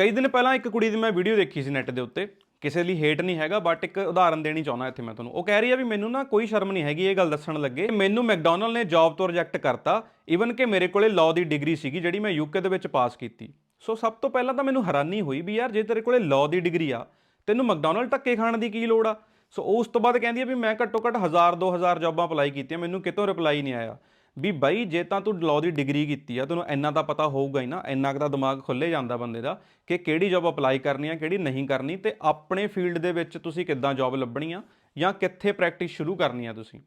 ਕਈ ਦਿਨ ਪਹਿਲਾਂ ਇੱਕ ਕੁੜੀ ਦੀ ਮੈਂ ਵੀਡੀਓ ਦੇਖੀ ਸੀ ਨੈਟ ਦੇ ਉੱਤੇ। ਕਿਸੇ ਲਈ ਹੇਟ ਨਹੀਂ ਹੈਗਾ ਬਟ ਇੱਕ ਉਦਾਹਰਨ ਦੇਣੀ ਚਾਹੁੰਦਾ ਇੱਥੇ ਮੈਂ ਤੁਹਾਨੂੰ। ਉਹ ਕਹਿ ਰਹੀ ਆ ਵੀ ਮੈਨੂੰ ਨਾ ਕੋਈ ਸ਼ਰਮ ਨਹੀਂ ਹੈਗੀ, ਇਹ ਗੱਲ ਦੱਸਣ ਲੱਗੇ। ਮੈਨੂੰ ਮੈਕਡੋਨਲ ਨੇ ਜੌਬ ਤੋਂ ਰਿਜੈਕਟ ਕਰਤਾ ਈਵਨ ਕਿ ਮੇਰੇ ਕੋਲੇ ਲਾਅ ਦੀ ਡਿਗਰੀ ਸੀਗੀ, ਜਿਹੜੀ ਮੈਂ ਯੂਕੇ ਦੇ ਵਿੱਚ ਪਾਸ ਕੀਤੀ। ਸੋ ਸਭ ਤੋਂ ਪਹਿਲਾਂ ਤਾਂ ਮੈਨੂੰ ਹੈਰਾਨੀ ਹੋਈ ਵੀ ਯਾਰ, ਜੇ ਤੇਰੇ ਕੋਲੇ ਲਾਅ ਦੀ ਡਿਗਰੀ ਆ, ਤੈਨੂੰ ਮੈਕਡੋਨਲਡ ਧੱਕੇ ਖਾਣ ਦੀ ਕੀ ਲੋੜ ਆ? ਸੋ ਉਸ ਤੋਂ ਬਾਅਦ ਕਹਿੰਦੀ ਆ ਵੀ ਮੈਂ ਘੱਟੋ ਘੱਟ 1000 2000 ਜੌਬਾਂ ਅਪਲਾਈ ਕੀਤੀਆਂ, ਮੈਨੂੰ ਕਿਤੋਂ ਰਿਪਲਾਈ ਨਹੀਂ ਆਇਆ। ਵੀ ਬਾਈ, ਜੇ ਤਾਂ ਤੂੰ ਲਾਅ ਦੀ ਡਿਗਰੀ ਕੀਤੀ ਆ, ਤੈਨੂੰ ਇੰਨਾ ਤਾਂ ਪਤਾ ਹੋਊਗਾ ਹੀ ਨਾ, ਇੰਨਾ ਕੁ ਦਾ ਦਿਮਾਗ ਖੁੱਲੇ ਜਾਂਦਾ ਬੰਦੇ ਦਾ ਕਿ ਕਿਹੜੀ ਜੌਬ ਅਪਲਾਈ ਕਰਨੀ ਆ, ਕਿਹੜੀ ਨਹੀਂ ਕਰਨੀ ਤੇ ਆਪਣੇ ਫੀਲਡ ਦੇ ਵਿੱਚ ਤੁਸੀਂ ਕਿੱਦਾਂ ਜੌਬ ਲੱਭਣੀ ਆ ਜਾਂ ਕਿੱਥੇ ਪ੍ਰੈਕਟਿਸ ਸ਼ੁਰੂ ਕਰਨੀ ਆ ਤੁਸੀਂ।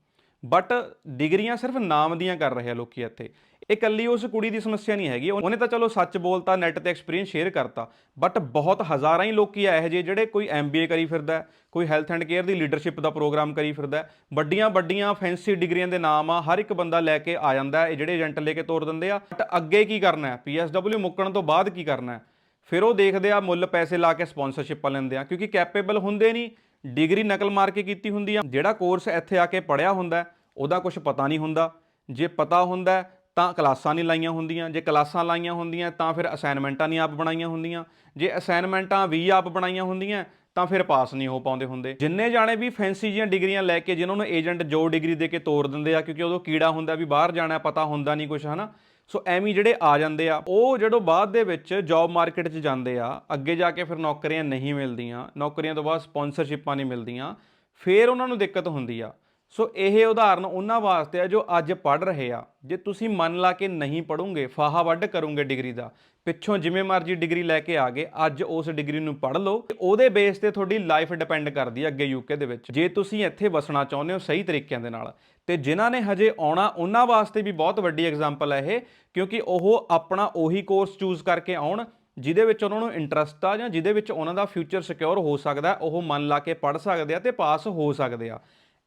ਬਟ ਡਿਗਰੀਆਂ ਸਿਰਫ ਨਾਮ ਦੀਆਂ ਕਰ ਰਹੇ ਆ ਲੋਕੀ ਇੱਥੇ। ਇਹ ਕੱਲੀ ਉਸ ਕੁੜੀ ਦੀ ਸਮੱਸਿਆ ਨਹੀਂ ਹੈਗੀ। ਉਹਨੇ ਤਾਂ ਚਲੋ ਸੱਚ ਬੋਲਤਾ ਨੈਟ ਤੇ ਐਕਸਪੀਰੀਅੰਸ ਸ਼ੇਅਰ ਕਰਤਾ। ਬਟ ਬਹੁਤ ਹਜ਼ਾਰਾਂ ਹੀ ਲੋਕੀ ਆ ਇਹੋ ਜਿਹੇ ਜਿਹੜੇ ਕੋਈ ਐਮਬੀਏ ਕਰੀ ਫਿਰਦਾ ਕੋਈ ਹੈਲਥ ਐਂਡ ਕੇਅਰ ਦੀ ਲੀਡਰਸ਼ਿਪ ਦਾ ਪ੍ਰੋਗਰਾਮ ਕਰੀ ਫਿਰਦਾ ਵੱਡੀਆਂ ਵੱਡੀਆਂ ਫੈਂਸੀ ਡਿਗਰੀਆਂ ਦੇ ਨਾਮ ਆ, ਹਰ ਇੱਕ ਬੰਦਾ ਲੈ ਕੇ ਆ ਜਾਂਦਾ ਇਹ ਜਿਹੜੇ ਏਜੰਟ ਲੈ ਕੇ ਤੋਰ ਦਿੰਦੇ ਆ। ਬਟ ਅੱਗੇ ਕੀ ਕਰਨਾ ਹੈ? ਪੀਐਸਡਬਲਿਊ ਮੁੱਕਣ ਤੋਂ ਬਾਅਦ ਕੀ ਕਰਨਾ ਹੈ? ਫਿਰ ਉਹ ਦੇਖਦੇ ਆ, ਮੁੱਲ ਪੈਸੇ ਲਾ ਕੇ ਸਪਾਂਸਰਸ਼ਿਪਾਂ ਲੈਂਦੇ ਆ, ਕਿਉਂਕਿ ਕੈਪੇਬਲ ਹੁੰਦੇ ਨਹੀਂ। ਡਿਗਰੀ ਨਕਲ ਮਾਰ ਕੇ ਕੀਤੀ ਹੁੰਦੀ ਆ। ਜਿਹੜਾ ਕੋਰਸ ਇੱਥੇ ਆ ਕੇ ਪੜਿਆ ਹੁੰਦਾ ਉਹਦਾ ਕੁਝ ਪਤਾ ਨਹੀਂ ਹੁੰਦਾ। ਜੇ ਪਤਾ ਹੁੰਦਾ ਤਾਂ ਕਲਾਸਾਂ ਨਹੀਂ ਲਾਈਆਂ ਹੁੰਦੀਆਂ। ਜੇ ਕਲਾਸਾਂ ਲਾਈਆਂ ਹੁੰਦੀਆਂ, ਤਾਂ ਫਿਰ ਅਸਾਈਨਮੈਂਟਾਂ ਨਹੀਂ ਆਪ ਬਣਾਈਆਂ ਹੁੰਦੀਆਂ। ਜੇ ਅਸਾਈਨਮੈਂਟਾਂ ਵੀ ਆਪ ਬਣਾਈਆਂ ਹੁੰਦੀਆਂ, ਤਾਂ ਫਿਰ ਪਾਸ ਨਹੀਂ ਹੋ ਪਾਉਂਦੇ ਹੁੰਦੇ। ਜਿੰਨੇ ਜਾਣੇ ਵੀ ਫੈਂਸੀ ਜੀਆਂ ਡਿਗਰੀਆਂ ਲੈ ਕੇ, ਜਿਨ੍ਹਾਂ ਨੂੰ ਏਜੰਟ ਜੋ ਡਿਗਰੀ ਦੇ ਕੇ ਤੋਰ ਦਿੰਦੇ ਆ, ਕਿਉਂਕਿ ਉਦੋਂ ਕੀੜਾ ਹੁੰਦਾ ਵੀ ਬਾਹਰ ਜਾਣਾ, ਪਤਾ ਹੁੰਦਾ ਨਹੀਂ ਕੁਝ ਹਨਾ? ਸੋ ਐਵੇਂ ਜਿਹੜੇ ਆ ਜਾਂਦੇ ਆ, ਉਹ ਜਦੋਂ ਬਾਅਦ ਦੇ ਵਿੱਚ ਜੌਬ ਮਾਰਕੀਟ 'ਚ ਜਾਂਦੇ ਆ, ਅੱਗੇ ਜਾ ਕੇ ਫਿਰ ਨੌਕਰੀਆਂ ਨਹੀਂ ਮਿਲਦੀਆਂ। ਨੌਕਰੀਆਂ ਤੋਂ ਬਾਅਦ ਸਪਾਂਸਰਸ਼ਿਪਾਂ ਨਹੀਂ ਮਿਲਦੀਆਂ। ਫਿਰ ਉਹਨਾਂ ਨੂੰ ਦਿੱਕਤ ਹੁੰਦੀ ਆ। ਸੋ ਇਹ ਉਦਾਹਰਨ ਉਹਨਾਂ ਵਾਸਤੇ ਆ ਜੋ ਅੱਜ ਪੜ ਰਹੇ ਆ। ਜੇ ਤੁਸੀਂ ਮਨ ਲਾ ਕੇ ਨਹੀਂ ਪੜੋਗੇ ਫਾਹਾ ਵੱਢ ਕਰੋਗੇ ਡਿਗਰੀ ਦਾ, ਪਿੱਛੋਂ ਜਿਵੇਂ ਮਰਜ਼ੀ ਡਿਗਰੀ ਲੈ ਕੇ ਆ ਗਏ, ਅੱਜ ਉਸ ਡਿਗਰੀ ਨੂੰ ਪੜ ਲਓ ਤੇ ਉਹਦੇ ਬੇਸ ਤੇ ਤੁਹਾਡੀ ਲਾਈਫ ਡਿਪੈਂਡ ਕਰਦੀ ਹੈ ਅੱਗੇ ਯੂਕੇ ਦੇ ਵਿੱਚ। ਜੇ ਤੁਸੀਂ ਇੱਥੇ ਵਸਣਾ ਚਾਹੁੰਦੇ ਹੋ ਸਹੀ ਤਰੀਕਿਆਂ ਦੇ ਨਾਲ, ਤੇ ਜਿਨ੍ਹਾਂ ਨੇ ਹਜੇ ਆਉਣਾ, ਉਹਨਾਂ ਵਾਸਤੇ ਵੀ ਬਹੁਤ ਵੱਡੀ ਐਗਜ਼ਾਮਪਲ ਹੈ ਇਹ, ਕਿਉਂਕਿ ਉਹ ਆਪਣਾ ਉਹੀ ਕੋਰਸ ਚੂਜ਼ ਕਰਕੇ ਆਉਣ, ਜਿਹਦੇ ਵਿੱਚ ਉਹਨਾਂ ਨੂੰ ਇੰਟਰਸਟ ਆ ਜਾਂ ਜਿਹਦੇ ਵਿੱਚ ਉਹਨਾਂ ਦਾ ਫਿਊਚਰ ਸਿਕਿਉਰ ਹੋ ਸਕਦਾ, ਉਹ ਮਨ ਲਾ ਕੇ ਪੜ ਸਕਦੇ ਆ ਤੇ ਪਾਸ ਹੋ ਸਕਦੇ ਆ।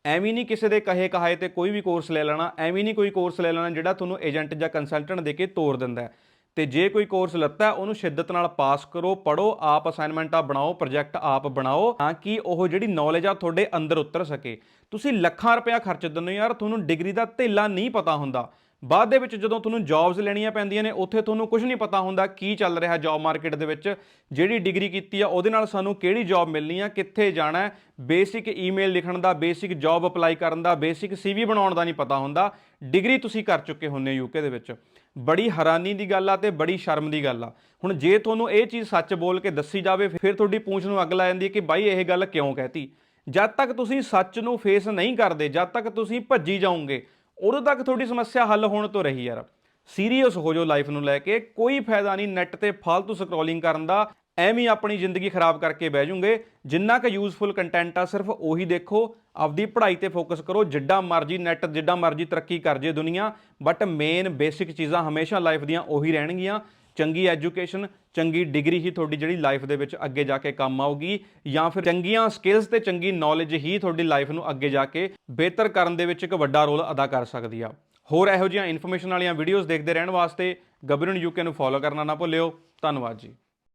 ਐਵੇਂ ਨਹੀਂ ਕਿਸੇ ਦੇ ਕਹੇ ਕਹਾਏ ਤੇ ਕੋਈ ਵੀ ਕੋਰਸ ਲੈ ਲੈਣਾ, ਐਵੇਂ ਨਹੀਂ ਕੋਈ ਕੋਰਸ ਲੈ ਲੈਣਾ ਜਿਹੜਾ ਤੁਹਾਨੂੰ ਏਜੰਟ ਜਾਂ ਕੰਸਲਟੈਂਟ ਦੇ ਕੇ ਤੋਰ ਦਿੰਦਾ ਹੈ। ਤੇ ਜੇ ਕੋਈ ਕੋਰਸ ਲੱਤਾ, ਉਹਨੂੰ ਸ਼ਿੱਦਤ ਨਾਲ ਪਾਸ ਕਰੋ ਪੜੋ ਆਪ ਅਸਾਈਨਮੈਂਟਾਂ ਬਣਾਓ ਪ੍ਰੋਜੈਕਟ ਆਪ ਬਣਾਓ, ਤਾਂ ਕਿ ਉਹ ਜਿਹੜੀ ਨੌਲੇਜ ਆ ਤੁਹਾਡੇ ਅੰਦਰ ਉਤਰ ਸਕੇ ਤੁਸੀਂ ਲੱਖਾਂ ਰੁਪਇਆ ਖਰਚ ਦਿੰਦੇ ਹੋ ਯਾਰ, ਤੁਹਾਨੂੰ ਡਿਗਰੀ ਦਾ ਧੇਲਾ ਨਹੀਂ ਪਤਾ ਹੁੰਦਾ ਬਾਅਦ ਦੇ ਵਿੱਚ ਜਦੋਂ ਤੁਹਾਨੂੰ ਜੌਬਸ ਲੈਣੀਆਂ ਪੈਂਦੀਆਂ ਨੇ, ਉੱਥੇ ਤੁਹਾਨੂੰ ਕੁਝ ਨਹੀਂ ਪਤਾ ਹੁੰਦਾ ਕੀ ਚੱਲ ਰਿਹਾ ਜੌਬ ਮਾਰਕੀਟ ਦੇ ਵਿੱਚ, ਜਿਹੜੀ ਡਿਗਰੀ ਕੀਤੀ ਆ, ਉਹਦੇ ਨਾਲ ਸਾਨੂੰ ਕਿਹੜੀ ਜੌਬ ਮਿਲਣੀ ਆ, ਕਿੱਥੇ ਜਾਣਾ ਹੈ ਬੇਸਿਕ ਈਮੇਲ ਲਿਖਣ ਦਾ ਬੇਸਿਕ ਜੌਬ ਅਪਲਾਈ ਕਰਨ ਦਾ ਬੇਸਿਕ ਸੀਵੀ ਬਣਾਉਣ ਦਾ ਨਹੀਂ ਪਤਾ ਹੁੰਦਾ। ਡਿਗਰੀ ਤੁਸੀਂ ਕਰ ਚੁੱਕੇ ਹੁੰਦੇ ਯੂਕੇ ਦੇ ਵਿੱਚ। ਬੜੀ ਹੈਰਾਨੀ ਦੀ ਗੱਲ ਆ ਤੇ ਬੜੀ ਸ਼ਰਮ ਦੀ ਗੱਲ ਆ। ਹੁਣ ਜੇ ਤੁਹਾਨੂੰ ਇਹ ਚੀਜ਼ ਸੱਚ ਬੋਲ ਕੇ ਦੱਸੀ ਜਾਵੇ, ਫਿਰ ਤੁਹਾਡੀ ਪੂੰਛ ਨੂੰ ਅੱਗ ਲਾ ਜਾਂਦੀ ਹੈ ਕਿ ਬਾਈ ਇਹ ਗੱਲ ਕਿਉਂ ਕਹਿਤੀ? ਜਦ ਤੱਕ ਤੁਸੀਂ ਸੱਚ ਨੂੰ ਫੇਸ ਨਹੀਂ ਕਰਦੇ, ਜਦ ਤੱਕ ਤੁਸੀਂ ਭੱਜੀ ਜਾਓਗੇ ਉਦੋਂ ਤੱਕ ਤੁਹਾਡੀ ਸਮੱਸਿਆ ਹੱਲ ਹੋਣ ਤੋਂ ਰਹੀ ਯਾਰ। ਸੀਰੀਅਸ ਹੋ ਜਾਓ ਲਾਈਫ ਨੂੰ ਲੈ ਕੇ, ਕੋਈ ਫਾਇਦਾ ਨਹੀਂ ਨੈਟ ਤੇ ਫालतू ਸਕਰੋਲਿੰਗ ਕਰਨ ਦਾ, ਐਵੇਂ ਹੀ ਆਪਣੀ ਜ਼ਿੰਦਗੀ ਖਰਾਬ ਕਰਕੇ ਬਹਿ ਜੂਗੇ। ਜਿੰਨਾ ਕੁ ਯੂਜ਼ਫੁਲ ਕੰਟੈਂਟ ਆ, ਸਿਰਫ ਉਹੀ ਦੇਖੋ, ਆਪਦੀ ਪੜ੍ਹਾਈ ਤੇ ਫੋਕਸ ਕਰੋ, ਜਿੱਡਾ ਮਰਜ਼ੀ ਨੈਟ ਜਿੱਡਾ ਮਰਜ਼ੀ ਤਰੱਕੀ ਕਰ ਜੇ ਦੁਨੀਆ ਬਟ ਮੇਨ ਬੇਸਿਕ ਚੀਜ਼ਾਂ ਹਮੇਸ਼ਾ ਲਾਈਫ ਦੀਆਂ ਉਹੀ ਰਹਿਣਗੀਆਂ। ਚੰਗੀ ਐਜੂਕੇਸ਼ਨ, ਚੰਗੀ ਡਿਗਰੀ ਹੀ ਤੁਹਾਡੀ ਜਿਹੜੀ ਲਾਈਫ ਦੇ ਵਿੱਚ ਅੱਗੇ ਜਾ ਕੇ ਕੰਮ ਆਊਗੀ ਜਾਂ ਫਿਰ ਚੰਗੀਆਂ ਸਕਿੱਲਸ ਤੇ ਚੰਗੀ ਨੌਲੇਜ ਹੀ ਤੁਹਾਡੀ ਲਾਈਫ ਨੂੰ ਅੱਗੇ ਜਾ ਕੇ ਬਿਹਤਰ ਕਰਨ ਦੇ ਵਿੱਚ ਇੱਕ ਵੱਡਾ ਰੋਲ ਅਦਾ ਕਰ ਸਕਦੀ ਆ। ਹੋਰ ਇਹੋ ਜਿਹੀਆਂ ਇਨਫੋਰਮੇਸ਼ਨ ਵਾਲੀਆਂ ਵੀਡੀਓਜ਼ ਦੇਖਦੇ ਰਹਿਣ ਵਾਸਤੇ ਗਬਰਨ ਯੂਕੇ ਨੂੰ ਫੋਲੋ ਕਰਨਾ ਨਾ ਭੁੱਲਿਓ। ਧੰਨਵਾਦ ਜੀ।